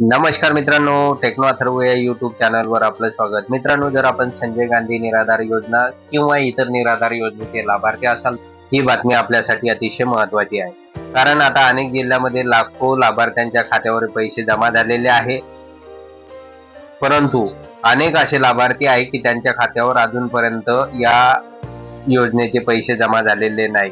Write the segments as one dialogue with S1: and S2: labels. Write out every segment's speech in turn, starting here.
S1: नमस्कार मित्रांनो टेक्नो अथर्व या युट्यूब चॅनलवर आपलं स्वागत. मित्रांनो जर आपण संजय गांधी निराधार योजना किंवा इतर निराधार योजनेचे लाभार्थी असाल ही बातमी आपल्यासाठी अतिशय महत्वाची आहे. कारण आता अनेक जिल्ह्यामध्ये लाखो लाभार्थ्यांच्या खात्यावर पैसे जमा झालेले आहे. परंतु अनेक असे लाभार्थी आहे की त्यांच्या खात्यावर अजूनपर्यंत या योजनेचे पैसे जमा झालेले नाही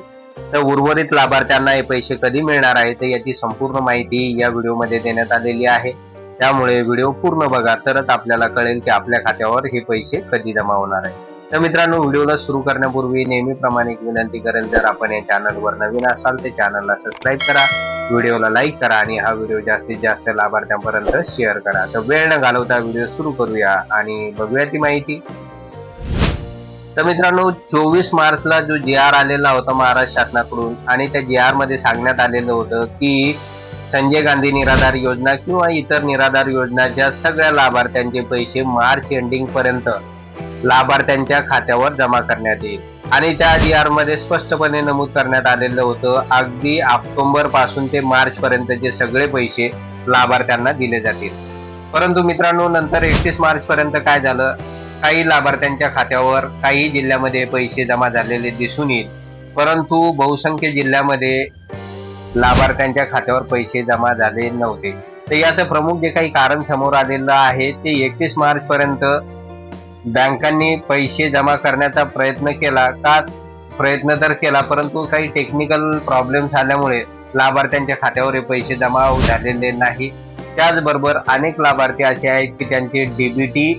S1: तर उर्वरित लाभार्थ्यांना हे पैसे कधी मिळणार आहे तर याची संपूर्ण माहिती या व्हिडिओमध्ये देण्यात आलेली आहे. त्यामुळे व्हिडिओ पूर्ण बघा तरच आपल्याला कळेल की आपल्या खात्यावर हे पैसे कधी जमा होणार आहे तर मित्रांनो व्हिडिओला सुरू करण्यापूर्वी नेहमीप्रमाणे एक विनंती करेल जर आपण या चॅनलवर नवीन असाल तर चॅनलला सबस्क्राईब करा व्हिडिओला लाईक करा आणि हा व्हिडिओ जास्तीत जास्त लाभार्थ्यांपर्यंत शेअर करा. तर वेळ न घालवता व्हिडिओ सुरू करूया आणि बघूया ती माहिती. तर मित्रांनो चोवीस मार्चला जो जी आर आलेला होता महाराष्ट्र शासनाकडून आणि त्या जी आरमध्ये सांगण्यात आलेलं होतं की संजय गांधी निराधार योजना किंवा इतर निराधार योजनाच्या सगळ्या लाभार्थ्यांचे पैसे मार्च एंडिंग पर्यंत लाभार्थ्यांच्या खात्यावर जमा करण्यात येईल. आणि त्या जी आरमध्ये स्पष्टपणे नमूद करण्यात आलेलं होतं अगदी ऑक्टोबरपासून ते मार्च पर्यंतचे सगळे पैसे लाभार्थ्यांना दिले जातील. परंतु मित्रांनो नंतर एकतीस मार्च पर्यंत काय झालं? काही लाभार्थ्यांच्या खात्यावर काही जिल्ह्यामध्ये पैसे जमा झालेले दिसून येईल. परंतु बहुसंख्य जिल्ह्यामध्ये लाभार्थ्यांच्या खात्यावर पैसे जमा झाले नव्हते. तर याचं प्रमुख जे काही कारण समोर आलेलं आहे ते एकतीस मार्च पर्यंत बँकांनी पैसे जमा करण्याचा प्रयत्न केला का? प्रयत्न तर केला परंतु काही टेक्निकल प्रॉब्लेम्स झाल्यामुळे लाभार्थ्यांच्या खात्यावर हे पैसे जमा होऊ झालेले नाही. त्याचबरोबर अनेक लाभार्थी असे आहेत की त्यांचे डीबीटी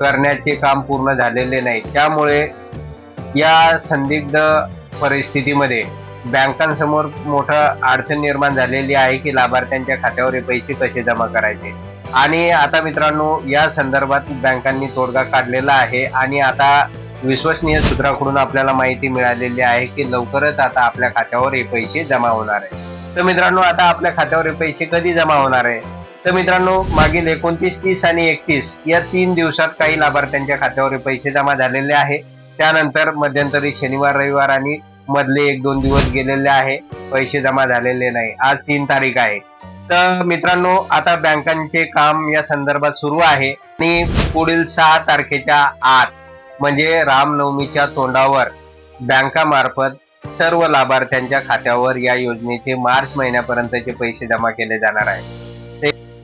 S1: करण्याचे काम पूर्ण झालेले नाही. त्यामुळे या संदिग्ध परिस्थितीमध्ये बँकांसमोर मोठं अडचण निर्माण झालेली आहे की लाभार्थ्यांच्या खात्यावर पैसे कसे जमा करायचे? आणि आता मित्रांनो या संदर्भात बँकांनी तोडगा काढलेला आहे आणि आता विश्वसनीय सूत्राकडून आपल्याला माहिती मिळालेली आहे की लवकरच आता आपल्या खात्यावर हे पैसे जमा होणार आहे. तर मित्रांनो आता आपल्या खात्यावर हे पैसे कधी जमा होणार आहे? तर मित्रांनो मागील एकोणतीस तीस आणि एकतीस या तीन दिवसात काही लाभार्थ्यांच्या खात्यावर पैसे जमा झालेले आहे. त्यानंतर मध्यंतरी शनिवार रविवार आणि मधले एक दोन दिवस गेलेले आहे. पैसे जमा झालेले नाही. आज तीन तारीख आहे. तर मित्रांनो आता बँकांचे काम या संदर्भात सुरू आहे. आणि पुढील सहा तारखेच्या आत म्हणजे रामनवमीच्या तोंडावर बँकामार्फत सर्व लाभार्थ्यांच्या खात्यावर या योजनेचे मार्च महिन्यापर्यंतचे पैसे जमा केले जाणार आहे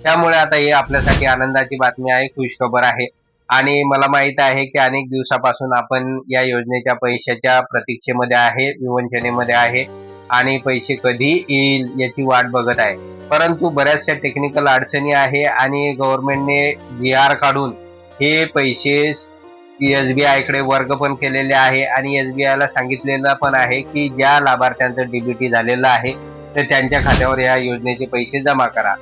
S1: त्यामुळे आता हे आपल्यासाठी आनंदाची बातमी आहे खुशखबर आहे. आणि मला माहीत आहे की अनेक दिवसापासून आपण या योजनेच्या पैशाच्या प्रतीक्षेमध्ये आहे विवंचनेमध्ये आहे आणि पैसे कधी येईल याची वाट बघत आहे. परंतु बऱ्याचशा टेक्निकल अडचणी आहे आणि गव्हर्नमेंटने जी आर काढून हे पैसे एस बी आयकडे वर्ग पण केलेले आहे आणि एस बी आयला सांगितलेलं पण आहे की ज्या लाभार्थ्यांचं डीबीटी झालेलं आहे तर त्यांच्या खात्यावर या योजनेचे पैसे जमा करा.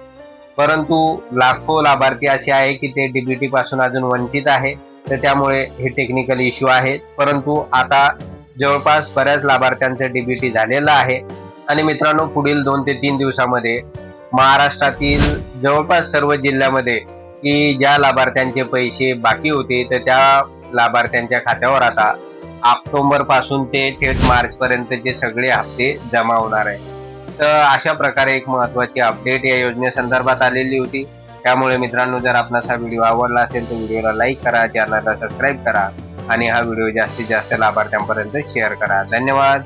S1: परंतु लाखो लाभार्थी असे आहे की ते डीबीटी पासून अजून वंचित आहे. तर त्यामुळे हे टेक्निकल इश्यू आहे. परंतु आता जवळपास बऱ्याच लाभार्थ्यांचं डीबीटी झालेलं आहे. आणि मित्रांनो पुढील दोन ते तीन दिवसामध्ये महाराष्ट्रातील जवळपास सर्व जिल्ह्यामध्ये की ज्या लाभार्थ्यांचे पैसे बाकी होते तर त्या लाभार्थ्यांच्या खात्यावर आता ऑक्टोबरपासून ते थेट मार्च पर्यंतचे सगळे हप्ते जमा होणार आहे तर अशा प्रकारे एक महत्वाची अपडेट या योजनेसंदर्भात आलेली होती. त्यामुळे मित्रांनो जर आपणास हा व्हिडिओ आवडला असेल तर व्हिडिओला लाईक करा चॅनलला सबस्क्राईब करा आणि हा व्हिडिओ जास्तीत जास्त लाभार्थ्यांपर्यंत शेअर करा. धन्यवाद.